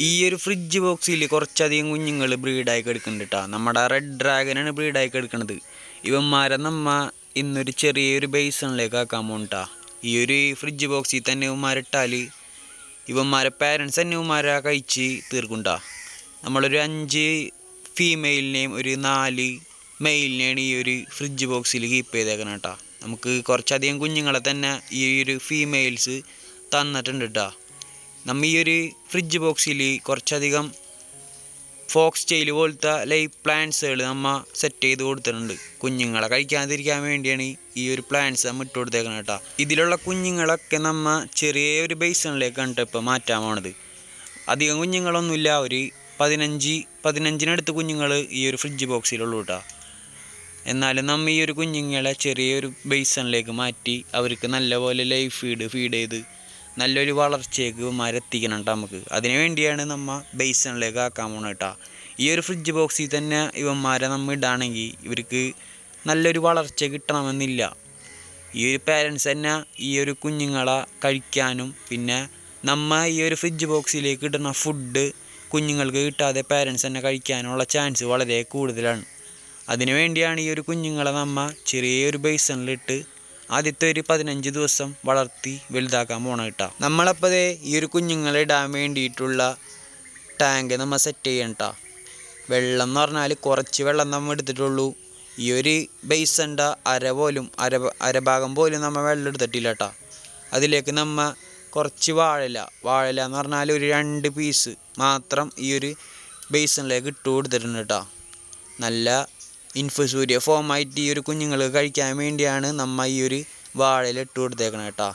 ഈ ഒരു ഫ്രിഡ്ജ് ബോക്സിൽ കുറച്ചധികം കുഞ്ഞുങ്ങൾ ബ്രീഡായി കിടക്കുന്നുണ്ട് കേട്ടോ നമ്മുടെ റെഡ് ഡ്രാഗനാണ് ബ്രീഡായി കിടക്കുന്നത് ഇവന്മാരെ നമ്മ ഇന്നൊരു ചെറിയൊരു ബേസണിലേക്ക് ആക്കാൻ പോകണ്ടാ ഈ ഒരു ഫ്രിഡ്ജ് ബോക്സിൽ തന്നെ ഇവന്മാരിട്ടാൽ ഇവന്മാരെ പാരൻസ് തന്നെ ഇവന്മാരെ കഴിച്ച് തീർക്കുണ്ടാ നമ്മളൊരു അഞ്ച് ഫീമെയിലിനെയും ഒരു നാല് മെയിലിനെയാണ് ഈ ഒരു ഫ്രിഡ്ജ് ബോക്സിൽ കീപ്പ് ചെയ്തേക്കണം കേട്ടോ നമുക്ക് കുറച്ചധികം കുഞ്ഞുങ്ങളെ തന്നെ ഈ ഒരു ഫീമെയിൽസ് തന്നിട്ടുണ്ട് കേട്ടോ നമ്മ ഈ ഒരു ഫ്രിഡ്ജ് ബോക്സിൽ കുറച്ചധികം ഫോക്സ് ടെയിൽ പോലത്തെ ലൈഫ് പ്ലാന്റ്സുകൾ നമ്മ സെറ്റ് ചെയ്ത് കൊടുത്തിട്ടുണ്ട്. കുഞ്ഞുങ്ങളെ കഴിക്കാതിരിക്കാൻ വേണ്ടിയാണ് ഈ ഒരു പ്ലാന്റ്സ് നമ്മൾ ഇട്ട് കൊടുത്തേക്കണം കേട്ടോ. ഇതിലുള്ള കുഞ്ഞുങ്ങളൊക്കെ നമ്മ ചെറിയ ഒരു ബേസണിലേക്കാണ് കണ്ടിട്ട് ഇപ്പോൾ മാറ്റാൻ പോണത്. അധികം കുഞ്ഞുങ്ങളൊന്നുമില്ല ഒരു പതിനഞ്ച് പതിനഞ്ചിനടുത്ത് കുഞ്ഞുങ്ങൾ ഈ ഒരു ഫ്രിഡ്ജ് ബോക്സിലുള്ളൂ കേട്ടോ. എന്നാലും നമ്മ ഈ ഒരു കുഞ്ഞുങ്ങളെ ചെറിയൊരു ബേസണിലേക്ക് മാറ്റി അവർക്ക് നല്ലപോലെ ലൈഫ് ഫീഡ് ഫീഡ് ചെയ്ത് നല്ലൊരു വളർച്ചയ്ക്ക് ഇവന്മാരെത്തിക്കണം കേട്ടോ നമുക്ക്. അതിന് വേണ്ടിയാണ് നമ്മ ബേസണിലേക്ക് ആക്കാൻ പോണത് കേട്ടോ ഈ ഒരു ഫ്രിഡ്ജ് ബോക്സിൽ തന്നെ ഇവന്മാരെ നമ്മൾ ഇടാണെങ്കിൽ ഇവർക്ക് നല്ലൊരു വളർച്ച കിട്ടണമെന്നില്ല. ഈ ഒരു പാരൻസ് തന്നെ ഈ ഒരു കുഞ്ഞുങ്ങളെ കഴിക്കാനും പിന്നെ നമ്മ ഈ ഒരു ഫ്രിഡ്ജ് ബോക്സിലേക്ക് ഇടുന്ന ഫുഡ് കുഞ്ഞുങ്ങൾക്ക് കിട്ടാതെ പാരൻസ് തന്നെ കഴിക്കാനുള്ള ചാൻസ് വളരെ കൂടുതലാണ്. അതിനു വേണ്ടിയാണ് ഈ ഒരു കുഞ്ഞുങ്ങളെ നമ്മ ചെറിയൊരു ബേസണിലിട്ട് ആദ്യത്തെ ഒരു പതിനഞ്ച് ദിവസം വളർത്തി വലുതാക്കാൻ പോകണം കേട്ടോ നമ്മളപ്പോൾ ദേ ഈ ഒരു കുഞ്ഞുങ്ങളെ ഇടാൻ വേണ്ടിയിട്ടുള്ള ടാങ്ക് നമ്മൾ സെറ്റ് ചെയ്യണം കേട്ടോ വെള്ളം എന്ന് പറഞ്ഞാൽ കുറച്ച് വെള്ളം നമ്മൾ എടുത്തിട്ടുള്ളൂ. ഈ ഒരു ബേസണ്ട അര പോലും അര അരഭാഗം പോലും നമ്മൾ വെള്ളം എടുത്തിട്ടില്ല കേട്ടോ അതിലേക്ക് നമ്മൾ കുറച്ച് വാഴല വാഴല എന്ന് പറഞ്ഞാൽ ഒരു രണ്ട് പീസ് മാത്രം ഈ ഒരു ബേസണിലേക്ക് ഇട്ട് കൊടുത്തിട്ടുണ്ട് കേട്ടോ നല്ല ഇൻഫസൂര്യ ഫോമായിട്ട് ഈ ഒരു കുഞ്ഞുങ്ങൾ കഴിക്കാൻ വേണ്ടിയാണ് നമ്മ ഈ ഒരു വാഴയിൽ ഇട്ട് കൊടുത്തേക്കണം കേട്ടോ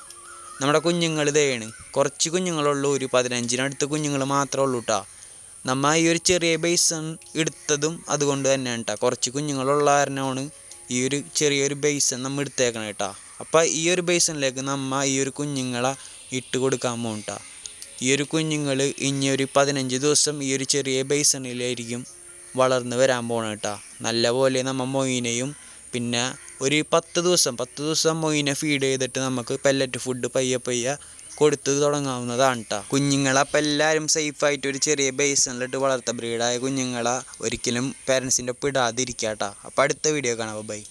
നമ്മുടെ കുഞ്ഞുങ്ങൾ ഇതേണ്. കുറച്ച് കുഞ്ഞുങ്ങളുള്ളൂ ഒരു പതിനഞ്ചിനടുത്ത് കുഞ്ഞുങ്ങൾ മാത്രമേ ഉള്ളൂ കേട്ടോ നമ്മ ഈ ഒരു ചെറിയ ബേസൺ എടുത്തതും അതുകൊണ്ട് തന്നെയാണ് കേട്ടോ കുറച്ച് കുഞ്ഞുങ്ങളുള്ള കാരണമാണ് ഈ ഒരു ചെറിയൊരു ബേസൺ നമ്മൾ എടുത്തേക്കണം കേട്ടോ അപ്പോൾ ഈ ഒരു ബേസണിലേക്ക് നമ്മ ഈ ഒരു കുഞ്ഞുങ്ങളെ ഇട്ട് കൊടുക്കാൻ പോകും കേട്ടോ ഈ ഒരു കുഞ്ഞുങ്ങൾ ഇനി ഒരു പതിനഞ്ച് ദിവസം ഈ ഒരു ചെറിയ ബേസണിലായിരിക്കും വളർന്ന് വരാൻ പോകണം കേട്ടോ. നല്ലപോലെ നമ്മൾ മൊയിനെയും പിന്നെ ഒരു പത്ത് ദിവസം പത്ത് ദിവസം മൊയിനെ ഫീഡ് ചെയ്തിട്ട് നമുക്ക് പെല്ലറ്റ് ഫുഡ് പയ്യെ പയ്യെ കൊടുത്ത് തുടങ്ങാവുന്നതാണ് കേട്ടോ കുഞ്ഞുങ്ങളെ അപ്പം എല്ലാവരും സേഫായിട്ട് ഒരു ചെറിയ ബേസണിലിട്ട് വളർത്ത ബ്രീഡായ കുഞ്ഞുങ്ങളെ ഒരിക്കലും പേരൻസിന്റെ ഒപ്പം ഇടാതിരിക്കുക കേട്ടോ അപ്പോൾ അടുത്ത വീഡിയോ കാണാം. ബൈ